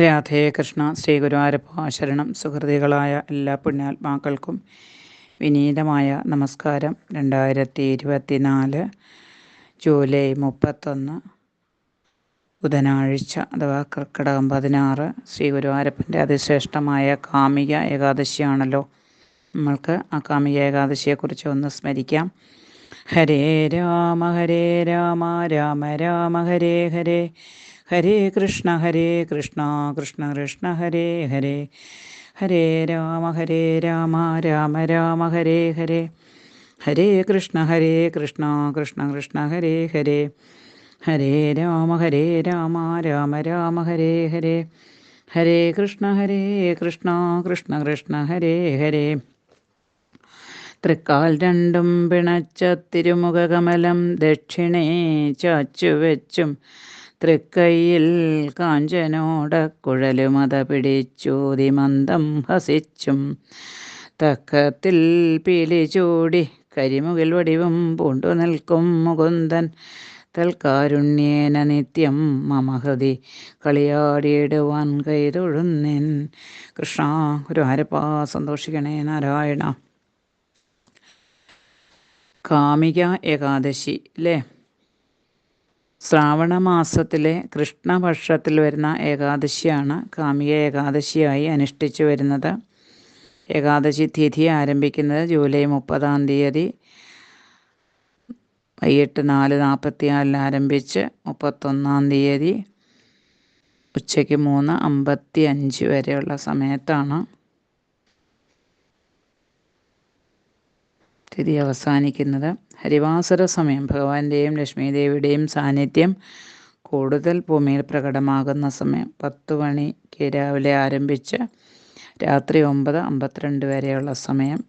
രാധേ കൃഷ്ണ ശ്രീ ഗുരുവായൂരപ്പ ശരണം സുഹൃതികളായ എല്ലാ പുണ്യാത്മാക്കൾക്കും വിനീതമായ നമസ്കാരം. രണ്ടായിരത്തി ഇരുപത്തി നാല് ജൂലൈ മുപ്പത്തൊന്ന് ബുധനാഴ്ച അഥവാ കർക്കിടകം പതിനാറ് ശ്രീ ഗുരുവാരപ്പന്റെ അതിശ്രേഷ്ഠമായ കാമിക ഏകാദശിയാണല്ലോ. നമ്മൾക്ക് ആ കാമിക ഏകാദശിയെക്കുറിച്ച് ഒന്ന് സ്മരിക്കാം. ഹരേ രാമ ഹരേ രാമ രാമ രാമ ഹരേ ഹരേ. ഹരേ കൃഷ്ണ ഹരേ കൃഷ്ണ കൃഷ്ണ കൃഷ്ണ ഹരേ ഹരേ. ഹരേ രാമ ഹരേ രാമ രാമ രാമ ഹരേ ഹരേ. ഹരേ കൃഷ്ണ ഹരേ കൃഷ്ണ കൃഷ്ണ കൃഷ്ണ ഹരേ ഹരേ. ഹരേ രാമ ഹരേ രാമ രാമ രാമ ഹരേ ഹരേ. ഹരേ കൃഷ്ണ ഹരേ കൃഷ്ണ കൃഷ്ണ കൃഷ്ണ ഹരേ ഹരേ. തൃക്കാൽ രണ്ടും പിണച്ച തിരുമുഖകമലം ദക്ഷിണേ ചാച്ചുവെച്ചും തൃക്കൈയിൽ കാഞ്ചനോട കുഴലുമത പിടിച്ചൂതി മന്ദം ഹസിച്ചും തക്കത്തിൽ പീലി ചൂടി കരിമുകിൽ വടിവും പൂണ്ടു നിൽക്കും മുകുന്ദൻ തൽക്കാരുണ്യേന നിത്യം മമഹൃതി കളിയാടിയിടുവാൻ കൈതൊഴുന്നിൻ. കൃഷ്ണ ഗുരുഹരപ്പാ സന്തോഷിക്കണേ നാരായണ. കാമിക ഏകാദശി അല്ലേ ശ്രാവണ മാസത്തിലെ കൃഷ്ണപക്ഷത്തിൽ വരുന്ന ഏകാദശിയാണ് കാമിക ഏകാദശിയായി അനുഷ്ഠിച്ചു വരുന്നത്. ഏകാദശി തിഥി ആരംഭിക്കുന്നത് ജൂലൈ മുപ്പതാം തീയതി വൈകിട്ട് നാല് നാൽപ്പത്തിനാലിൽ ആരംഭിച്ച് മുപ്പത്തൊന്നാം തീയതി ഉച്ചയ്ക്ക് മൂന്ന് അമ്പത്തി അഞ്ച് വരെയുള്ള സമയത്താണ്. തിഥി അവസാനിക്കുന്നത്. ഹരിവാസര സമയം ഭഗവാന്റെയും ലക്ഷ്മീദേവിയുടെയും സാന്നിധ്യം കൂടുതൽ ഭൂമിയിൽ പ്രകടമാകുന്ന സമയം. പത്ത് മണിക്ക് രാവിലെ ആരംഭിച്ച് രാത്രി ഒമ്പത് അമ്പത്തിരണ്ട് വരെയുള്ള സമയം.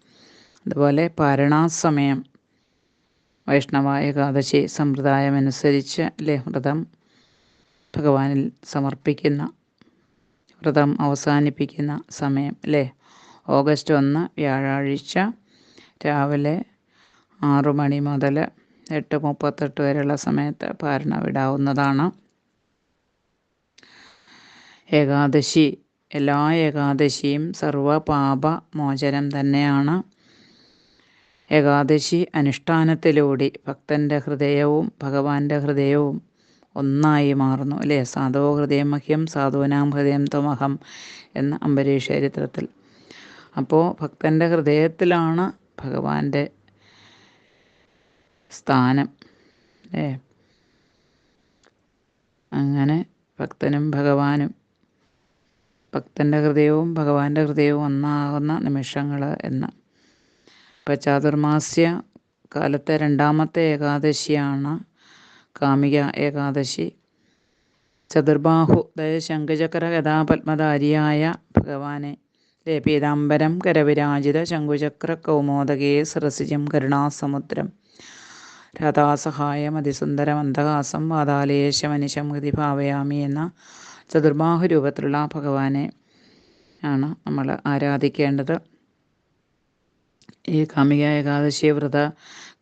അതുപോലെ പാരണാസമയം വൈഷ്ണവ ഏകാദശി സമ്പ്രദായമനുസരിച്ച് അല്ലേ വ്രതം ഭഗവാനിൽ സമർപ്പിക്കുന്ന വ്രതം അവസാനിപ്പിക്കുന്ന സമയം അല്ലേ ഓഗസ്റ്റ് ഒന്ന് വ്യാഴാഴ്ച രാവിലെ ആറു മണി മുതൽ എട്ട് മുപ്പത്തെട്ട് വരെയുള്ള സമയത്ത് ഭാരണ വിടാവുന്നതാണ്. ഏകാദശി എല്ലാ ഏകാദശിയും സർവ പാപ മോചനം തന്നെയാണ്. ഏകാദശി അനുഷ്ഠാനത്തിലൂടെ ഭക്തന്റെ ഹൃദയവും ഭഗവാന്റെ ഹൃദയവും ഒന്നായി മാറുന്നു അല്ലേ? സാധോ ഹൃദയം മഹ്യം സാധുവിനാം ഹൃദയം ത്വമഹം എന്ന അംബരീഷ ചരിത്രത്തിൽ. അപ്പോൾ ഭക്തന്റെ ഹൃദയത്തിലാണ് ഭഗവാന്റെ സ്ഥാനം അല്ലേ അങ്ങനെ ഭക്തനും ഭഗവാനും ഭക്തന്റെ ഹൃദയവും ഭഗവാന്റെ ഹൃദയവും ഒന്നാകുന്ന നിമിഷങ്ങൾ എന്ന് ഇപ്പം ചാതുർമാസ്യ കാലത്തെ രണ്ടാമത്തെ ഏകാദശിയാണ് കാമിക ഏകാദശി. ചതുർബാഹു അതായത് ശംഖചക്ര ഗതാപത്മധാരിയായ ഭഗവാനെ പീതാംബരം കരവിരാജിത ശംഖുചക്ര കൗമോദകേ സരസിജം കരുണാസമുദ്രം രഥാസഹായം അതിസുന്ദര മന്ദഹാസം വാതാലേശമനിശം ഗതി ഭാവയാമി എന്ന ചതുർബാഹു രൂപത്തിലുള്ള ഭഗവാനെ ആണ് നമ്മൾ ആരാധിക്കേണ്ടത്. ഈ കാമിക ഏകാദശി വ്രത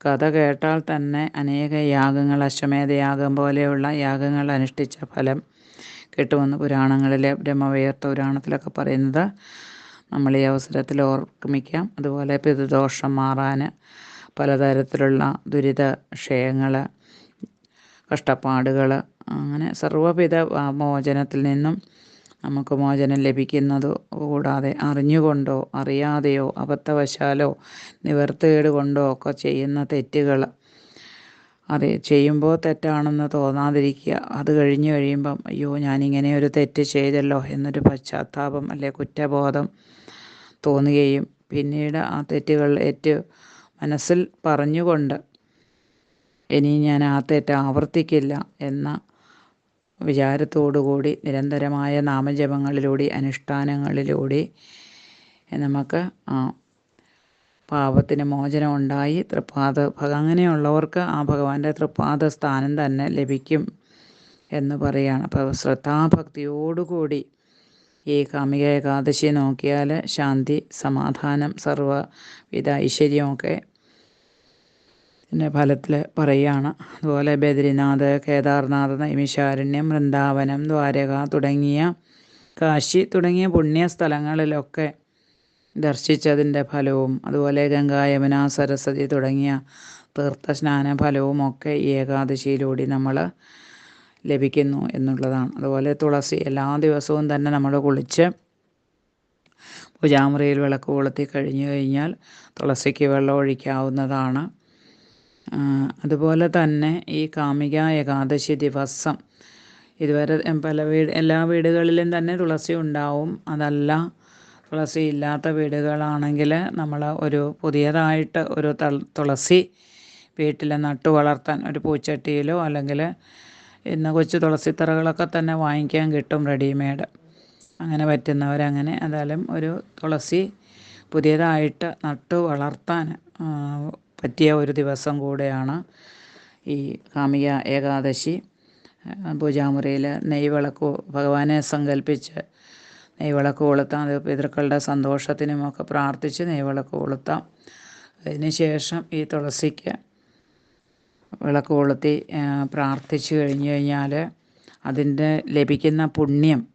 കഥ കേട്ടാൽ തന്നെ അനേക യാഗങ്ങൾ അശ്വമേധയാഗം പോലെയുള്ള യാഗങ്ങൾ അനുഷ്ഠിച്ച ഫലം കിട്ടുമെന്ന് പുരാണങ്ങളിലെ ബ്രഹ്മവേർത്ത പുരാണത്തിലൊക്കെ പറയുന്നത്. നമ്മൾ ഈ അവസരത്തിൽ ഓർമ്മിക്കാം. അതുപോലെ പിതൃദോഷം മാറാൻ പലതരത്തിലുള്ള ദുരിത ക്ഷയങ്ങൾ കഷ്ടപ്പാടുകൾ അങ്ങനെ സർവവിധ മോചനത്തിൽ നിന്നും നമുക്ക് മോചനം ലഭിക്കുന്നത് കൂടാതെ അറിഞ്ഞുകൊണ്ടോ അറിയാതെയോ അബദ്ധവശാലോ നിവർത്തികേട് കൊണ്ടോ ഒക്കെ ചെയ്യുന്ന തെറ്റുകൾ അറി ചെയ്യുമ്പോൾ തെറ്റാണെന്ന് തോന്നാതിരിക്കുക. അത് കഴിഞ്ഞ് കഴിയുമ്പം അയ്യോ ഞാനിങ്ങനെ ഒരു തെറ്റ് ചെയ്തല്ലോ എന്നൊരു പശ്ചാത്താപം അല്ലെ കുറ്റബോധം തോന്നുകയും പിന്നീട് ആ തെറ്റുകൾ ഏറ്റു മനസ്സിൽ പറഞ്ഞുകൊണ്ട് ഇനി ഞാൻ ആ തെറ്റ് ആവർത്തിക്കില്ല എന്ന വിചാരത്തോടുകൂടി നിരന്തരമായ നാമജപങ്ങളിലൂടെ അനുഷ്ഠാനങ്ങളിലൂടെ നമുക്ക് ആ പാപത്തിന് മോചനം ഉണ്ടായി തൃപ്പാദ അങ്ങനെയുള്ളവർക്ക് ആ ഭഗവാന്റെ തൃപ്പാദ സ്ഥാനം തന്നെ ലഭിക്കും എന്ന് പറയുകയാണ് അപ്പോൾ ശ്രദ്ധാഭക്തിയോടുകൂടി ഈ കാമിക ഏകാദശി നോക്കിയാൽ ശാന്തി സമാധാനം സർവവിധ ഐശ്വര്യമൊക്കെ പിന്നെ ഫലത്തിൽ പറയുകയാണ്. അതുപോലെ ബദ്രിനാഥ് കേദാർനാഥ് നൈമിശാരണ്യം വൃന്ദാവനം ദ്വാരക തുടങ്ങിയ കാശി തുടങ്ങിയ പുണ്യ സ്ഥലങ്ങളിലൊക്കെ ദർശിച്ചതിന്റെ ഫലവും അതുപോലെ ഗംഗാ യമുന സരസ്വതി തുടങ്ങിയ തീർത്ഥസ്നാന ഫലവും ഒക്കെ ഈ ഏകാദശിയിലൂടെ നമ്മൾ ലഭിക്കുന്നു എന്നുള്ളതാണ്. അതുപോലെ തുളസി എല്ലാ ദിവസവും തന്നെ നമ്മൾ കുളിച്ച് പൂജാമുറിയിൽ വിളക്ക് കൊളുത്തി കഴിഞ്ഞു കഴിഞ്ഞാൽ തുളസിക്ക് വെള്ളം ഒഴിക്കാവുന്നതാണ്. അതുപോലെ തന്നെ ഈ കാമിക ഏകാദശി ദിവസം ഇതുവരെ പല വീട് എല്ലാ വീടുകളിലും തന്നെ തുളസി ഉണ്ടാവും. അതല്ല തുളസി ഇല്ലാത്ത വീടുകളാണെങ്കിൽ നമ്മൾ ഒരു പുതിയതായിട്ട് ഒരു തുളസി വീട്ടിൽ നട്ടു വളർത്താൻ ഒരു പൂച്ചട്ടിയിലോ അല്ലെങ്കിൽ ഇന്ന് കൊച്ചു തുളസിത്തറകളൊക്കെ തന്നെ വാങ്ങിക്കാൻ കിട്ടും റെഡിമെയ്ഡ്. അങ്ങനെ പറ്റുന്നവരങ്ങനെ എന്തായാലും ഒരു തുളസി പുതിയതായിട്ട് നട്ടു വളർത്താൻ പറ്റിയ ഒരു ദിവസം കൂടെയാണ് ഈ കാമിക ഏകാദശി. പൂജാമുറിയിൽ നെയ്വിളക്ക് ഭഗവാനെ സങ്കല്പിച്ച് നെയ്വിളക്ക് കൊളുത്താം. അത് പിതൃക്കളുടെ സന്തോഷത്തിനുമൊക്കെ പ്രാർത്ഥിച്ച് നെയ്വിളക്ക് കൊളുത്താം. അതിന് ശേഷം ഈ തുളസിക്ക് വിളക്ക് കൊളുത്തി പ്രാർത്ഥിച്ചു കഴിഞ്ഞു കഴിഞ്ഞാൽ അതിന്റെ ലഭിക്കുന്ന പുണ്യം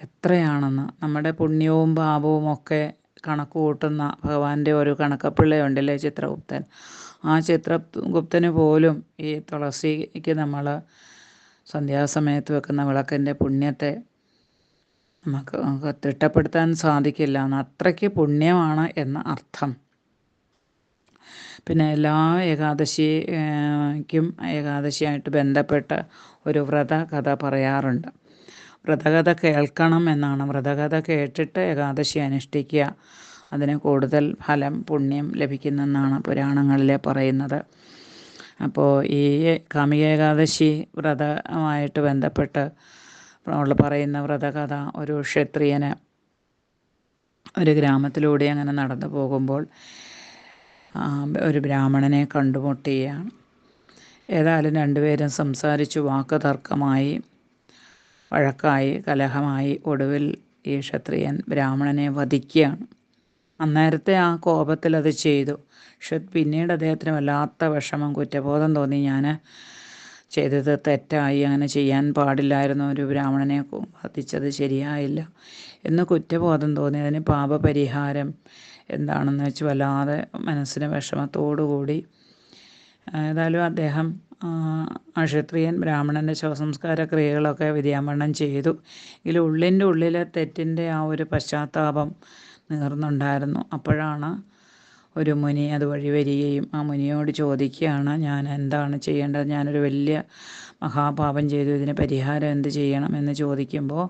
എത്രയാണെന്ന്. നമ്മുടെ പുണ്യവും പാപവും ഒക്കെ കണക്ക് കൂട്ടുന്ന ഭഗവാന്റെ ഒരു കണക്കപ്പിള്ളയുണ്ടല്ലേ ചിത്രഗുപ്തൻ? ആ ചിത്രഗുപ്തന് പോലും ഈ തുളസിക്ക് നമ്മൾ സന്ധ്യാസമയത്ത് വെക്കുന്ന വിളക്കിന്റെ പുണ്യത്തെ നമുക്ക് തിട്ടപ്പെടുത്താൻ സാധിക്കില്ല. എന്ന് അത്രയ്ക്ക് പുണ്യമാണ് എന്ന അർത്ഥം. പിന്നെ എല്ലാ ഏകാദശിക്കും ഏകാദശിയായിട്ട് ബന്ധപ്പെട്ട ഒരു വ്രത കഥ പറയാറുണ്ട്. വ്രതകഥ കേൾക്കണം എന്നാണ്. വ്രതകഥ കേട്ടിട്ട് ഏകാദശി അനുഷ്ഠിക്കുക. അതിന് കൂടുതൽ ഫലം പുണ്യം ലഭിക്കുന്നെന്നാണ് പുരാണങ്ങളിൽ പറയുന്നത്. അപ്പോൾ ഈ കാമിക ഏകാദശി വ്രതമായിട്ട് ബന്ധപ്പെട്ട് നമ്മൾ പറയുന്ന വ്രതകഥ ഒരു ക്ഷത്രിയന് ഒരു ഗ്രാമത്തിലൂടെ അങ്ങനെ നടന്നു പോകുമ്പോൾ ഒരു ബ്രാഹ്മണനെ കണ്ടുമുട്ടുകയാണ് ഏതായാലും രണ്ടുപേരും സംസാരിച്ച് വാക്ക് തർക്കമായി വഴക്കായി കലഹമായി. ഒടുവിൽ ഈ ക്ഷത്രിയൻ ബ്രാഹ്മണനെ വധിക്കുകയാണ്. അന്നേരത്തെ ആ കോപത്തിൽ അത് ചെയ്തു. പക്ഷെ പിന്നീട് അദ്ദേഹത്തിന് വല്ലാത്ത വിഷമം കുറ്റബോധം തോന്നി. ഞാൻ ചെയ്തത് തെറ്റായി അങ്ങനെ ചെയ്യാൻ പാടില്ലായിരുന്നു. ഒരു ബ്രാഹ്മണനെ വധിച്ചത് ശരിയായില്ല എന്ന് കുറ്റബോധം തോന്നി. അതിന് പാപപരിഹാരം എന്താണെന്ന് വെച്ച് വല്ലാതെ മനസ്സിന് വിഷമത്തോടുകൂടി. ഏതായാലും അദ്ദേഹം ക്ഷത്രിയൻ ബ്രാഹ്മണന്റെ ശവസംസ്കാര ക്രിയകളൊക്കെ വിദ്യാമരണം ചെയ്തു. ഇതിൽ ഉള്ളിന്റെ ഉള്ളിലെ തെറ്റിന്റെ ആ ഒരു പശ്ചാത്താപം നേർന്നുണ്ടായിരുന്നു അപ്പോഴാണ് ഒരു മുനി അത് വഴി വരികയും ആ മുനിയോട് ചോദിക്കുകയാണ് ഞാൻ എന്താണ് ചെയ്യേണ്ടത്? ഞാനൊരു വലിയ മഹാപാപം ചെയ്തു. ഇതിന് പരിഹാരം എന്ത് ചെയ്യണം? എന്ന് ചോദിക്കുമ്പോൾ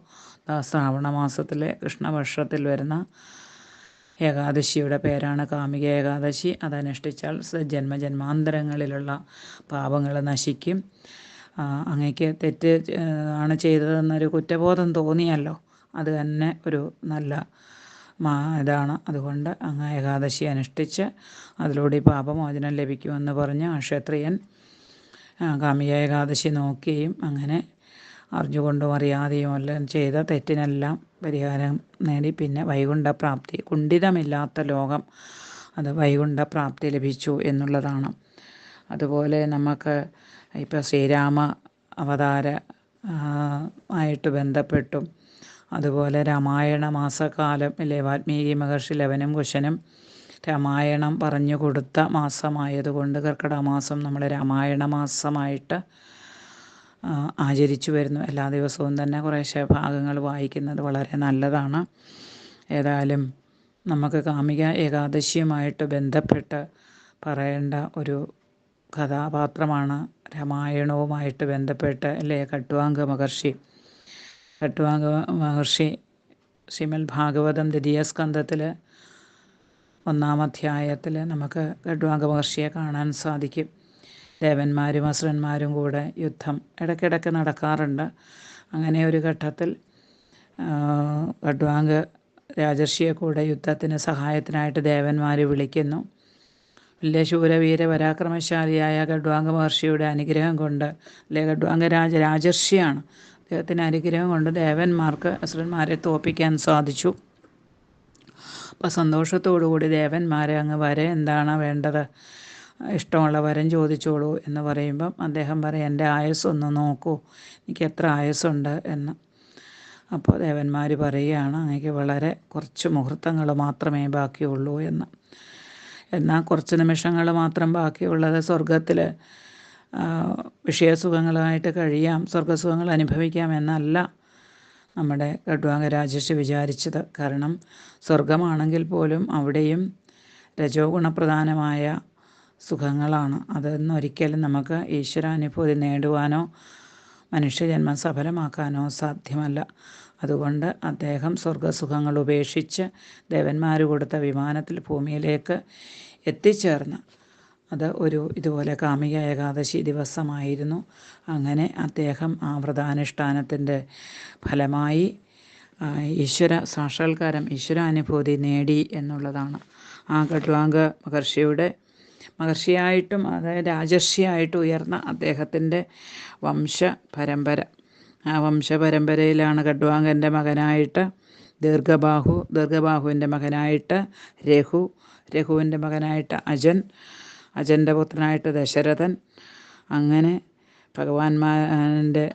ശ്രാവണ മാസത്തിലെ കൃഷ്ണപക്ഷത്തിൽ വരുന്ന ഏകാദശിയുടെ പേരാണ് കാമിക ഏകാദശി. അതനുഷ്ഠിച്ചാൽ ജന്മജന്മാന്തരങ്ങളിലുള്ള പാപങ്ങൾ നശിക്കും. അങ്ങേക്ക് തെറ്റ് ആണ് ചെയ്തതെന്നൊരു കുറ്റബോധം തോന്നിയല്ലോ. അത് തന്നെ ഒരു നല്ല മാ ഇതാണ്. അതുകൊണ്ട് അങ്ങ് ഏകാദശി അനുഷ്ഠിച്ച് അതിലൂടെ പാപമോചനം ലഭിക്കുമെന്ന് പറഞ്ഞ് ആ ക്ഷത്രിയൻ കാമിക ഏകാദശി നോക്കുകയും അങ്ങനെ അറിഞ്ഞുകൊണ്ടും അറിയാതെയും എല്ലാം ചെയ്ത തെറ്റിനെല്ലാം പരിഹാരം നേടി. പിന്നെ വൈകുണ്ഠപ്രാപ്തി. കുണ്ഠിതമില്ലാത്ത ലോകം അത് വൈകുണ്ഠപ്രാപ്തി ലഭിച്ചു എന്നുള്ളതാണ്. അതുപോലെ നമുക്ക് ഇപ്പോൾ ശ്രീരാമ അവതാര ആയിട്ട് ബന്ധപ്പെട്ടും അതുപോലെ രാമായണ മാസക്കാലം അല്ലേ വാൽമീകി മഹർഷി ലവനും കുശനും രാമായണം പറഞ്ഞു കൊടുത്ത മാസമായതുകൊണ്ട് കർക്കിടക മാസം നമ്മൾ രാമായണ മാസമായിട്ട് ആചരിച്ചു വരുന്നു. എല്ലാ ദിവസവും തന്നെ കുറേശ്ശെ ഭാഗങ്ങൾ വായിക്കുന്നത് വളരെ നല്ലതാണ്. ഏതായാലും നമുക്ക് കാമിക ഏകാദശിയുമായിട്ട് ബന്ധപ്പെട്ട് പറയേണ്ട ഒരു കഥാപാത്രമാണ് രാമായണവുമായിട്ട് ബന്ധപ്പെട്ട് അല്ലേ കട്ടുവാങ്ക മഹർഷി. കട്ടുവാങ്ക മഹർഷി ശ്രീമൽ ഭാഗവതം ദ്വിതീയ സ്കന്ധത്തിൽ ഒന്നാം അധ്യായത്തിൽ നമുക്ക് കട്ടുവാങ്ക മഹർഷിയെ കാണാൻ സാധിക്കും. ദേവന്മാരും അസുരന്മാരും കൂടെ യുദ്ധം ഇടയ്ക്കിടയ്ക്ക് നടക്കാറുണ്ട്. അങ്ങനെ ഒരു ഘട്ടത്തിൽ ഖഡ്വാങ്ക് രാജർഷിയെ കൂടെ യുദ്ധത്തിന് സഹായത്തിനായിട്ട് ദേവന്മാർ വിളിക്കുന്നു. വലിയ ശൂരവീര പരാക്രമശാലിയായ ഖഡ്വാങ്ക മഹർഷിയുടെ അനുഗ്രഹം കൊണ്ട് അല്ലെ ഖഡ്വാങ്ക രാജ രാജർഷിയാണ് അദ്ദേഹത്തിന്റെ അനുഗ്രഹം കൊണ്ട് ദേവന്മാർക്ക് അസുരന്മാരെ തോപ്പിക്കാൻ സാധിച്ചു. അപ്പോൾ സന്തോഷത്തോടു കൂടി ദേവന്മാരെ അങ്ങ് വരെ എന്താണ് വേണ്ടത്? ഇഷ്ടമുള്ള വരം ചോദിച്ചോളൂ എന്ന് പറയുമ്പം അദ്ദേഹം പറയും എന്റെ ആയുസ്സൊന്ന് നോക്കൂ എനിക്ക് എത്ര ആയുസ്സുണ്ട് എന്ന്. അപ്പോൾ ദേവന്മാർ പറയുകയാണ് അങ്ങക്ക് വളരെ കുറച്ച് മുഹൂർത്തങ്ങൾ മാത്രമേ ബാക്കിയുള്ളൂ എന്ന്. എന്നാൽ കുറച്ച് നിമിഷങ്ങൾ മാത്രം ബാക്കിയുള്ളത് സ്വർഗത്തിൽ വിഷയസുഖങ്ങളായിട്ട് കഴിയാം സ്വർഗസുഖങ്ങൾ അനുഭവിക്കാം എന്നല്ല നമ്മുടെ ഗഡ്വാങ്ക രാജേഷ് വിചാരിച്ചത്. കാരണം സ്വർഗമാണെങ്കിൽ പോലും അവിടെയും രജോ ഗുണപ്രധാനമായ സുഖങ്ങളാണ്. അതൊന്നും ഒരിക്കലും നമുക്ക് ഈശ്വരാനുഭൂതി നേടുവാനോ മനുഷ്യജന്മം സഫലമാക്കാനോ സാധ്യമല്ല. അതുകൊണ്ട് അദ്ദേഹം സ്വർഗസുഖങ്ങൾ ഉപേക്ഷിച്ച് ദേവന്മാർ കൊടുത്ത വിമാനത്തിൽ ഭൂമിയിലേക്ക് എത്തിച്ചേർന്ന്. അത് ഒരു ഇതുപോലെ കാമിക ഏകാദശി ദിവസമായിരുന്നു. അങ്ങനെ അദ്ദേഹം ആ വ്രതാനുഷ്ഠാനത്തിന്റെ ഫലമായി ഈശ്വര സാക്ഷാത്കാരം ഈശ്വരാനുഭൂതി നേടി എന്നുള്ളതാണ്. ആ കട്വാങ്ക മഹർഷിയുടെ മഹർഷിയായിട്ടും അതായത് രാജർഷിയായിട്ടും ഉയർന്ന അദ്ദേഹത്തിന്റെ വംശ പരമ്പര ആ വംശപരമ്പരയിലാണ് കഡ്വാങ്കന്റെ മകനായിട്ട് ദീർഘബാഹു ദീർഘബാഹുവിന്റെ മകനായിട്ട് രഘു രഘുവിന്റെ മകനായിട്ട് അജൻ അജന്റെ പുത്രനായിട്ട് ദശരഥൻ. അങ്ങനെ ഭഗവാന്മാരുടെ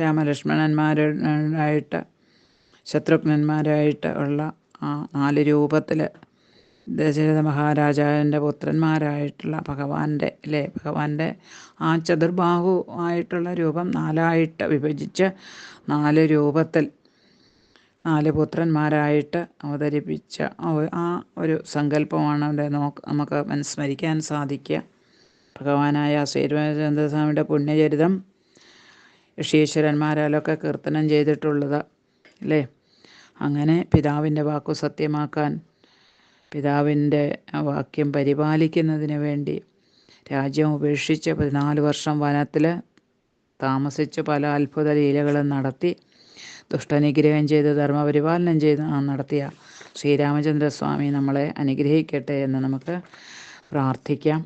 രാമലക്ഷ്മണന്മാരായിട്ട് ശത്രുഘ്നന്മാരായിട്ട് ഉള്ള ആ നാല് രൂപത്തിൽ ദശരഥ മഹാരാജാവിന്റെ പുത്രന്മാരായിട്ടുള്ള ഭഗവാന്റെ അല്ലേ ഭഗവാന്റെ ആ ചതുർബാഹു ആയിട്ടുള്ള രൂപം നാലായിട്ട് വിഭജിച്ച് നാല് രൂപത്തിൽ നാല് പുത്രന്മാരായിട്ട് അവതരിപ്പിച്ച ആ ഒരു സങ്കല്പമാണ് അവിടെ നോക്ക് നമുക്ക് മനസ്മരിക്കാൻ സാധിക്കുക. ഭഗവാനായ ശ്രീരാമചന്ദ്രസ്വാമിയുടെ പുണ്യചരിതം ഋഷീശ്വരന്മാരാലൊക്കെ കീർത്തനം ചെയ്തിട്ടുള്ളത് അല്ലേ അങ്ങനെ പിതാവിന്റെ വാക്കു സത്യമാക്കാൻ പിതാവിന്റെ വാക്യം പരിപാലിക്കുന്നതിന് വേണ്ടി രാജ്യം ഉപേക്ഷിച്ച് പതിനാല് വർഷം വനത്തിൽ താമസിച്ച് പല അത്ഭുത ലീലകളും നടത്തി ദുഷ്ടനിഗ്രഹം ചെയ്ത് ധർമ്മപരിപാലനം ചെയ്ത് നടത്തിയ ശ്രീരാമചന്ദ്രസ്വാമി നമ്മളെ അനുഗ്രഹിക്കട്ടെ എന്ന് നമുക്ക് പ്രാർത്ഥിക്കാം.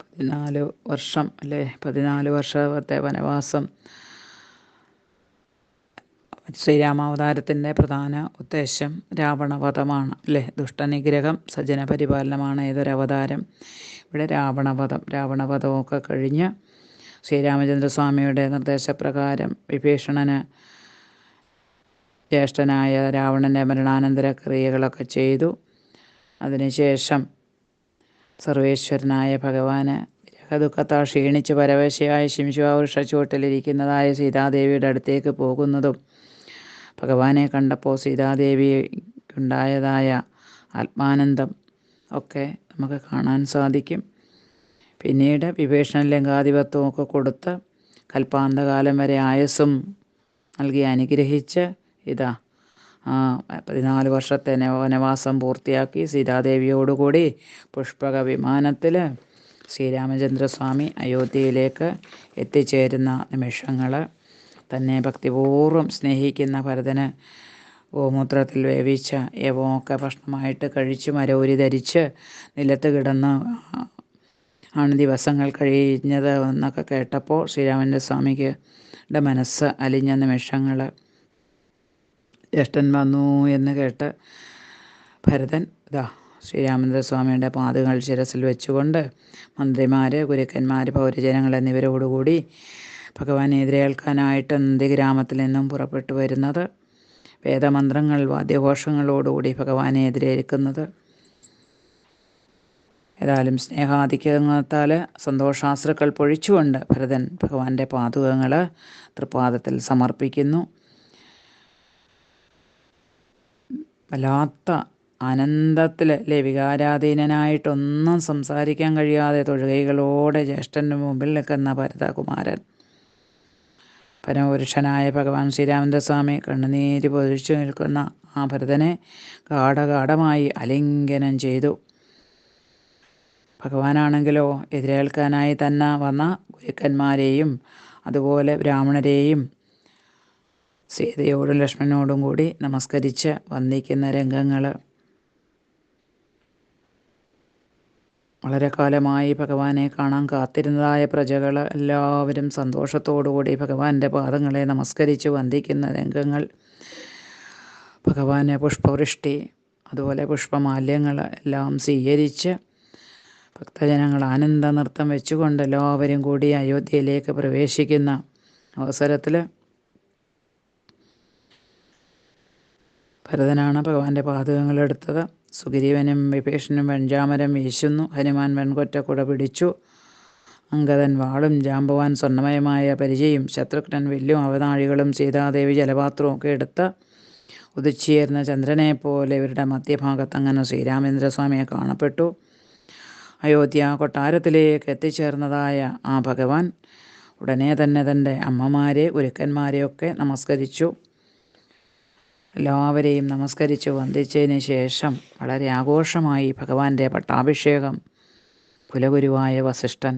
പതിനാല് വർഷം അല്ലേ? പതിനാല് വർഷത്തെ വനവാസം ശ്രീരാമാവതാരത്തിന്റെ പ്രധാന ഉദ്ദേശം രാവണവധമാണ് അല്ലേ? ദുഷ്ടനിഗ്രഹം സജ്ജന പരിപാലനമാണ് ഏതൊരവതാരം? ഇവിടെ രാവണവധം രാവണവധമൊക്കെ കഴിഞ്ഞ് ശ്രീരാമചന്ദ്രസ്വാമിയുടെ നിർദ്ദേശപ്രകാരം വിഭീഷണന് ജ്യേഷ്ഠനായ രാവണന്റെ മരണാനന്തര ക്രിയകളൊക്കെ ചെയ്തു. അതിനുശേഷം സർവേശ്വരനായ ഭഗവാന് ദുഃഖത്താൽ ക്ഷീണിച്ച് പരവശയായ ശിംശുവൃക്ഷ ചുവട്ടിലിരിക്കുന്നതായ സീതാദേവിയുടെ അടുത്തേക്ക് പോകുന്നതും ഭഗവാനെ കണ്ടപ്പോൾ സീതാദേവിക്കുണ്ടായതായ ആത്മാനന്ദം ഒക്കെ നമുക്ക് കാണാൻ സാധിക്കും. പിന്നീട് വിഭീഷണ ലങ്കാധിപത്യവും ഒക്കെ കൊടുത്ത് കൽപ്പാന്തകാലം വരെ ആയസ്സും നൽകി അനുഗ്രഹിച്ച് ഇതാ പതിനാല് വർഷത്തെ വനവാസം പൂർത്തിയാക്കി സീതാദേവിയോടുകൂടി പുഷ്പക വിമാനത്തിൽ ശ്രീരാമചന്ദ്രസ്വാമി അയോധ്യയിലേക്ക് എത്തിച്ചേരുന്ന നിമിഷങ്ങൾ തന്നെ ഭക്തിപൂർവം സ്നേഹിക്കുന്ന ഭരതന് ഗോമൂത്രത്തിൽ വേവിച്ച യവമൊക്കെ ഭക്ഷണമായിട്ട് കഴിച്ച് മരൂരി ധരിച്ച് നിലത്ത് കിടന്ന് ആണ് ദിവസങ്ങൾ കഴിഞ്ഞത് എന്നൊക്കെ കേട്ടപ്പോൾ ശ്രീരാമന്റെ സ്വാമിക്ക് മനസ്സ് അലിഞ്ഞ നിമിഷങ്ങൾ ജ്യേഷ്ഠൻ വന്നു എന്ന് കേട്ട് ഭരതൻ ഇതാ ശ്രീരാമചന്ദ്ര സ്വാമിയുടെ പാദങ്ങൾ ശിരസിൽ വെച്ചുകൊണ്ട് മന്ത്രിമാർ ഗുരുക്കന്മാർ പൗരജനങ്ങൾ എന്നിവരോടുകൂടി ഭഗവാനെ എതിരേൽക്കാനായിട്ട് നന്ദിഗ്രാമത്തിൽ നിന്നും പുറപ്പെട്ടു വരുന്നത്. വേദമന്ത്രങ്ങൾ വാദ്യഘോഷങ്ങളോടുകൂടി ഭഗവാനെ എതിരേൽക്കുന്നത് ഏതായാലും സ്നേഹാധിക്യത്താൽ സന്തോഷാശ്രുക്കൾ പൊഴിച്ചുകൊണ്ട് ഭരതൻ ഭഗവാന്റെ പാതുകങ്ങൾ തൃപ്പാദത്തിൽ സമർപ്പിക്കുന്നു. വല്ലാത്ത ആനന്ദത്തിൽ അല്ലേ വികാരാധീനനായിട്ടൊന്നും സംസാരിക്കാൻ കഴിയാതെ തൊഴുകൈകളോടെ ജ്യേഷ്ഠന്റെ മുമ്പിൽ നിൽക്കുന്ന ഭരതകുമാരൻ പരമപുരുഷനായ ഭഗവാൻ ശ്രീരാമചന്ദ്രസ്വാമി കണ്ണുനീര് പൊതിച്ചു നിൽക്കുന്ന ആ ഭരതനെ ഗാഠഗാഠമായി അലിംഗനം ചെയ്തു. ഭഗവാനാണെങ്കിലോ എതിരേൽക്കാനായി തന്നെ വന്ന ഗുരുക്കന്മാരെയും അതുപോലെ ബ്രാഹ്മണരെയും സീതയോടും ലക്ഷ്മണനോടും കൂടി നമസ്കരിച്ച് വന്നിക്കുന്ന രംഗങ്ങൾ വളരെ കാലമായി ഭഗവാനെ കാണാൻ കാത്തിരുന്നതായ പ്രജകൾ എല്ലാവരും സന്തോഷത്തോടുകൂടി ഭഗവാന്റെ പാദങ്ങളെ നമസ്കരിച്ച് വന്ദിക്കുന്ന രംഗങ്ങൾ. ഭഗവാനെ പുഷ്പവൃഷ്ടി അതുപോലെ പുഷ്പമാല്യങ്ങൾ എല്ലാം സ്വീകരിച്ച് ഭക്തജനങ്ങൾ ആനന്ദ നൃത്തം വെച്ചുകൊണ്ട് എല്ലാവരും കൂടി അയോധ്യയിലേക്ക് പ്രവേശിക്കുന്ന അവസരത്തിൽ ഭരതനാണ് ഭഗവാന്റെ പാതകങ്ങളെടുത്തത് സുഗ്രീവനും വിഭീഷണനും വെഞ്ചാമരം വീശുന്നു. ഹനുമാൻ വെൺകൊറ്റ കുട പിടിച്ചു. അങ്കദൻ വാളും ജാമ്പവാൻ സ്വർണമയമായ പരിചയും ശത്രുഘ്നൻ വില്ലും അവതാഴികളും സീതാദേവി ജലപാത്രവും ഒക്കെ എടുത്ത് ഉദിച്ചേർന്ന ചന്ദ്രനെ പോലെ ഇവരുടെ മധ്യഭാഗത്ത് അങ്ങനെ ശ്രീരാമേന്ദ്രസ്വാമിയെ കാണപ്പെട്ടു. അയോധ്യ കൊട്ടാരത്തിലേക്ക് എത്തിച്ചേർന്നതായ ആ ഭഗവാൻ ഉടനെ തന്നെ തന്റെ അമ്മമാരെ ഗുരുക്കന്മാരെയൊക്കെ നമസ്കരിച്ചു. എല്ലാവരെയും നമസ്കരിച്ച് വന്ദിച്ചതിന് ശേഷം വളരെ ആഘോഷമായി ഭഗവാന്റെ പട്ടാഭിഷേകം. കുലഗുരുവായ വസിഷ്ഠൻ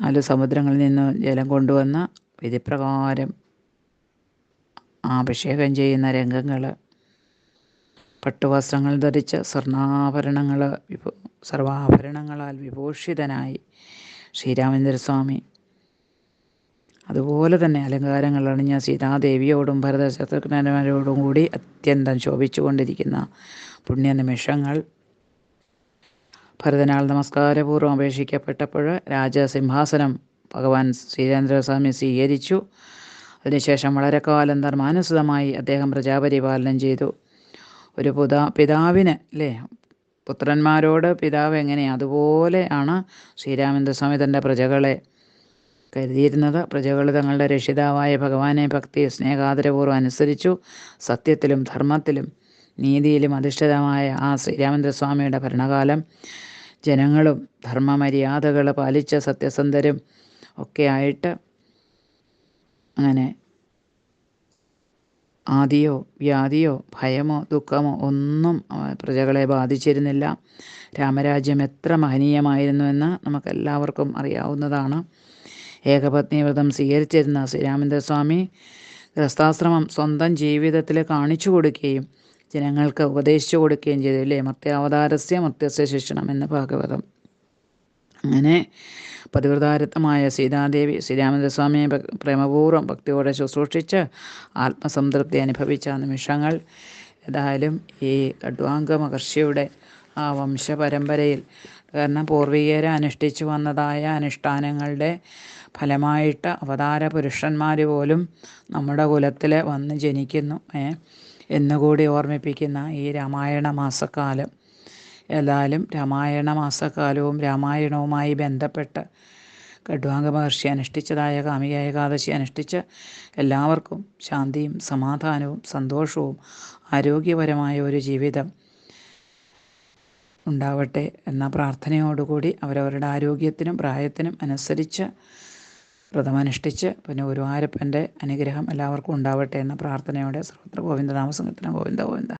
നാല് സമുദ്രങ്ങളിൽ നിന്ന് ജലം കൊണ്ടുവന്ന വിധിപ്രകാരം അഭിഷേകം ചെയ്യുന്ന രംഗങ്ങൾ പട്ടുവസ്ത്രങ്ങൾ ധരിച്ച് സ്വർണാഭരണങ്ങൾ വിഭൂ സർവാഭരണങ്ങളാൽ വിഭൂഷിതനായി ശ്രീരാമേന്ദ്രസ്വാമി അതുപോലെ തന്നെ അലങ്കാരങ്ങൾ അണിഞ്ഞ സീതാദേവിയോടും ഭരത ശത്രുഘ്നന്മാരോടും കൂടി അത്യന്തം ശോഭിച്ചുകൊണ്ടിരിക്കുന്ന പുണ്യനിമിഷങ്ങൾ. ഭരതനാൾ നമസ്കാരപൂർവം അപേക്ഷിക്കപ്പെട്ടപ്പോൾ രാജസിംഹാസനം ഭഗവാൻ ശ്രീരേന്ദ്രസ്വാമി സ്വീകരിച്ചു. അതിനുശേഷം വളരെ കാലം ധർമാനുസൃതമായി അദ്ദേഹം പ്രജാപരിപാലനം ചെയ്തു. ഒരു പുതാ പിതാവിന് അല്ലേ? പുത്രന്മാരോട് പിതാവ് എങ്ങനെയാണ് അതുപോലെയാണ് ശ്രീരാമേന്ദ്രസ്വാമി തന്റെ പ്രജകളെ കരുതിയിരുന്നത്. പ്രജകൾ തങ്ങളുടെ രക്ഷിതാവായ ഭഗവാനെ ഭക്തി സ്നേഹാദരപൂർവം അനുസരിച്ചു സത്യത്തിലും ധർമ്മത്തിലും നീതിയിലും അധിഷ്ഠിതമായ ആ ശ്രീരാമേന്ദ്രസ്വാമിയുടെ ഭരണകാലം ജനങ്ങളും ധർമ്മമര്യാദകൾ പാലിച്ച സത്യസന്ധരും ഒക്കെ ആയിട്ട് അങ്ങനെ ആദിയോ വ്യാധിയോ ഭയമോ ദുഃഖമോ ഒന്നും പ്രജകളെ ബാധിച്ചിരുന്നില്ല. രാമരാജ്യം എത്ര മഹനീയമായിരുന്നുവെന്ന് നമുക്കെല്ലാവർക്കും അറിയാവുന്നതാണ്. ഏകപത്നി വ്രതം സ്വീകരിച്ചിരുന്ന ശ്രീരാമേന്ദ്രസ്വാമി ഗൃഹസ്ഥാശ്രമം സ്വന്തം ജീവിതത്തിൽ കാണിച്ചു കൊടുക്കുകയും ജനങ്ങൾക്ക് ഉപദേശിച്ചു കൊടുക്കുകയും ചെയ്തു. അല്ലേ മർത്യാവതാരസ്യ മർത്യസ്യ ശിക്ഷണം എന്ന ഭാഗവതം. അങ്ങനെ പതിവ്രതാരത്വമായ സീതാദേവി ശ്രീരാമചന്ദ്രസ്വാമിയെ പ്രേമപൂർവം ഭക്തിയോടെ ശുശ്രൂഷിച്ച് ആത്മസംതൃപ്തി അനുഭവിച്ച നിമിഷങ്ങൾ ഏതായാലും ഈ കഡ്വാംഗ മഹർഷിയുടെ ആ വംശപരമ്പരയിൽ കാരണം പൂർവികരെ അനുഷ്ഠിച്ചു വന്നതായ അനുഷ്ഠാനങ്ങളുടെ ഫലമായിട്ട് അവതാര പുരുഷന്മാർ പോലും നമ്മുടെ കുലത്തിൽ വന്ന് ജനിക്കുന്നു എന്നുകൂടി ഓർമ്മിപ്പിക്കുന്ന ഈ രാമായണ മാസക്കാലം. ഏതായാലും രാമായണ മാസക്കാലവും രാമായണവുമായി ബന്ധപ്പെട്ട് ഖഡ്വാംഗ മഹർഷി അനുഷ്ഠിച്ചതായ കാമിക ഏകാദശി അനുഷ്ഠിച്ച് എല്ലാവർക്കും ശാന്തിയും സമാധാനവും സന്തോഷവും ആരോഗ്യപരമായ ഒരു ജീവിതം ഉണ്ടാവട്ടെ എന്ന പ്രാർത്ഥനയോടുകൂടി അവരവരുടെ ആരോഗ്യത്തിനും പ്രായത്തിനും അനുസരിച്ച് വ്രതമനുഷ്ഠിച്ച് പിന്നെ ഗുരുവായൂരപ്പന്റെ അനുഗ്രഹം എല്ലാവർക്കും ഉണ്ടാവട്ടെ എന്ന പ്രാർത്ഥനയോടെ സർവത്ര ഗോവിന്ദനാമസംഗത്തിന് ഗോവിന്ദ ഗോവിന്ദ.